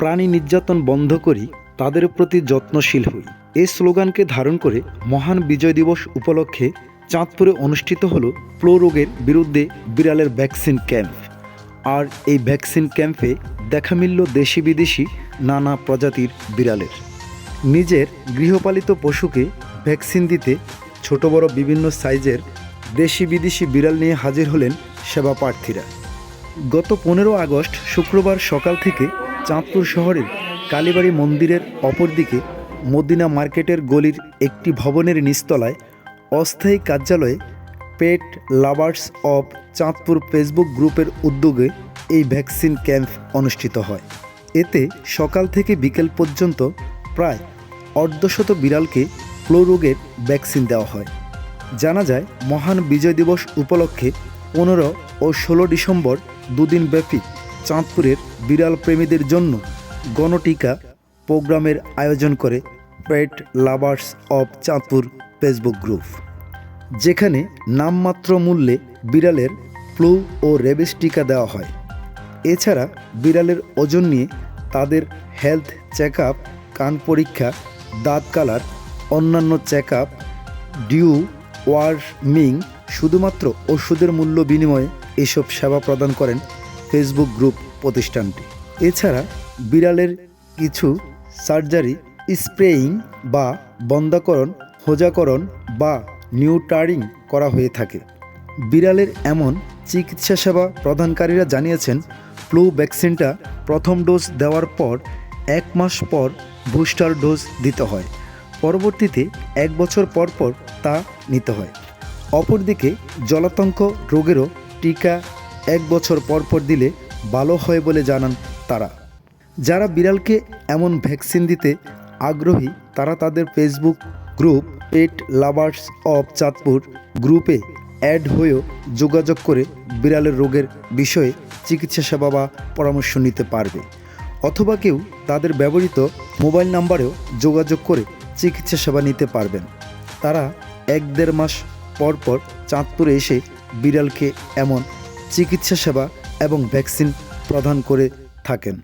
প্রাণী নির্যাতন বন্ধ করি, তাদের প্রতি যত্নশীল হই। এই স্লোগানকে ধারণ করে মহান বিজয় দিবস উপলক্ষে চাঁদপুরে অনুষ্ঠিত হল প্লো রোগের বিরুদ্ধে বিড়ালের ভ্যাকসিন ক্যাম্প। আর এই ভ্যাকসিন ক্যাম্পে দেখা মিলল দেশি বিদেশি নানা প্রজাতির বিড়ালের। নিজের গৃহপালিত পশুকে ভ্যাকসিন দিতে ছোট বড় বিভিন্ন সাইজের দেশি বিদেশি বিড়াল নিয়ে হাজির হলেন সেবা প্রার্থীরা গত পনেরো আগস্ট শুক্রবার সকাল থেকে চাঁদপুর শহরের কালীবাড়ি মন্দিরের অপরদিকে মদিনা মার্কেটের গলির একটি ভবনের নিচতলায় অস্থায়ী কার্যালয়ে pet lovers of Chandpur Facebook গ্রুপের উদ্যোগে এই ভ্যাকসিন ক্যাম্প অনুষ্ঠিত হয়। এতে সকাল থেকে বিকেল পর্যন্ত প্রায় অর্ধশত বিড়ালকে ফ্লো রোগের ভ্যাকসিন দেওয়া হয়। জানা যায়, মহান বিজয় দিবস উপলক্ষে পনেরো ও ষোলো ডিসেম্বর দুদিন ব্যাপী চাঁদপুরের বিড়াল প্রেমীদের জন্য গণটিকা প্রোগ্রামের আয়োজন করে pet lovers of Chandpur Facebook group যেখানে নামমাত্র মূল্যে বিড়ালের ফ্লু ও রেবিস টিকা দেওয়া হয়। এছাড়া বিড়ালের ওজন নিয়ে তাদের হেলথ চেক আপ কান পরীক্ষা, দাঁত কালার, অন্যান্য চেক আপ ডিউ ওয়ার্মিং শুধুমাত্র ওষুধের মূল্য বিনিময়ে এসব সেবা প্রদান করেন ফেসবুক গ্রুপ প্রতিষ্ঠানটি। এছাড়া বিড়ালের কিছু সার্জারি স্প্রেয়িং বা বন্ধাকরণ, হোজাকরণ বা নিউটারিং করা হয়ে থাকে। বিড়ালের এমন চিকিৎসা সেবা প্রদানকারীরা জানিয়েছেন, ফ্লু ভ্যাকসিনটা প্রথম ডোজ দেওয়ার পর এক মাস পর বুস্টার ডোজ দিতে হয়। পরবর্তীতে এক বছর পর পর তা নিতে হয়। অপরদিকে জলাতঙ্ক রোগেরও টিকা এক বছর পর পর দিলে ভালো হয় বলে জানান তারা। যারা বিড়ালকে এমন ভ্যাকসিন দিতে আগ্রহী, তারা তাদের Facebook group pet lovers of Chandpur গ্রুপে অ্যাড হয়েও যোগাযোগ করে বিড়ালের রোগের বিষয়ে চিকিৎসা সেবা বা পরামর্শ নিতে পারবে। অথবা কেউ তাদের ব্যবহৃত মোবাইল নাম্বারেও যোগাযোগ করে চিকিৎসা সেবা নিতে পারবেন। তারা এক দেড় মাস পর পর চাঁদপুরে এসে বিড়ালকে এমন চিকিৎসা সেবা এবং ভ্যাকসিন প্রদান করে থাকেন।